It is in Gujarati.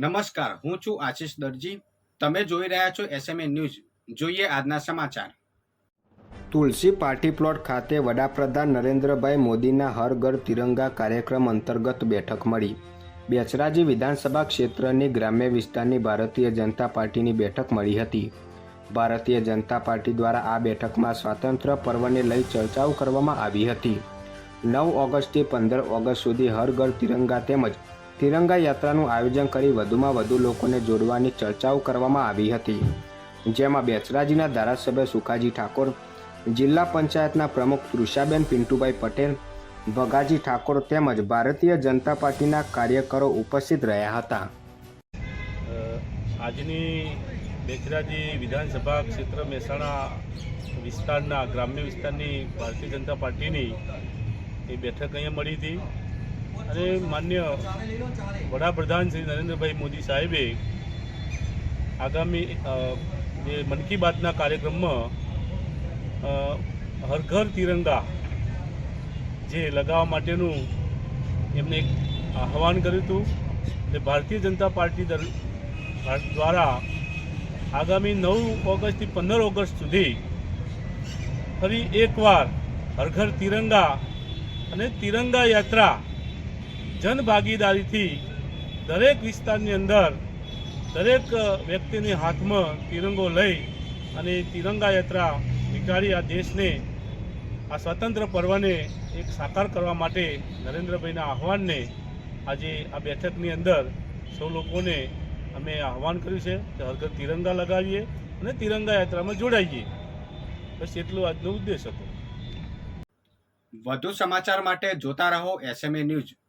નમસ્કાર, હું છું આશીષ દરજી. તમે જોઈ રહ્યા છો એસએમએ ન્યૂઝ જોઈએ આજના સમાચાર. તુલસી પાર્ટી પ્લોટ ખાતે વડાપ્રધાન નરેન્દ્રભાઈ મોદીના હર ઘર તિરંગા કાર્યક્રમ અંતર્ગત બેઠક મળી. બેચરાજી વિધાનસભા ક્ષેત્રની ગ્રામ્ય વિસ્તારની ભારતીય જનતા પાર્ટીની બેઠક મળી હતી. ભારતીય જનતા પાર્ટી દ્વારા આ બેઠકમાં સ્વાતંત્ર્ય પર્વને લઈ ચર્ચાઓ કરવામાં આવી હતી. નવ ઓગસ્ટથી પંદર ઓગસ્ટ સુધી હર ઘર તિરંગા તેમજ તિરંગા યાત્રાનું આયોજન કરી વધુમાં વધુ લોકોને જોડવાની ચર્ચાઓ કરવામાં આવી હતી. જેમાં બેચરાજીના ધારાસભ્ય સુખાજી ઠાકોર, જિલ્લા પંચાયતના પ્રમુખ તૃષાબેન પિન્ટુભાઈ પટેલ, ભગાજી ઠાકોર તેમજ ભારતીય જનતા પાર્ટીના કાર્યકરો ઉપસ્થિત રહ્યા હતા. આજની બેચરાજી વિધાનસભા ક્ષેત્ર મહેસાણા વિસ્તારના ગ્રામ્ય વિસ્તારની ભારતીય જનતા પાર્ટીની એ બેઠક અહીંયા મળી હતી. અને માન્ય વડાપ્રધાન શ્રી નરેન્દ્રભાઈ મોદી સાહેબે આગામી જે મન કી બાતના કાર્યક્રમમાં હર ઘર તિરંગા જે લગાવવા માટેનું એમને એક આહવાન કર્યું હતું એટલે ભારતીય જનતા પાર્ટી દ્વારા આગામી નવ ઓગસ્ટથી પંદર ઓગસ્ટ સુધી ફરી એકવાર હર ઘર તિરંગા અને તિરંગા યાત્રા જનભાગીદારીથી દરેક વિસ્તારની અંદર દરેક વ્યક્તિની હાથમાં તિરંગો લઈ અને તિરંગા યાત્રા નીકાળી આ દેશને આ સ્વતંત્ર પર્વને એક સાકાર કરવા માટે નરેન્દ્રભાઈના આહવાનને આજે આ બેઠકની અંદર સૌ લોકોને અમે આહવાન કર્યું છે કે હરઘર તિરંગા લગાવીએ અને તિરંગા યાત્રામાં જોડાઈએ. બસ એટલો આજનો ઉદ્દેશ હતો. વધુ સમાચાર માટે જોતા રહો એસએમએ ન્યૂઝ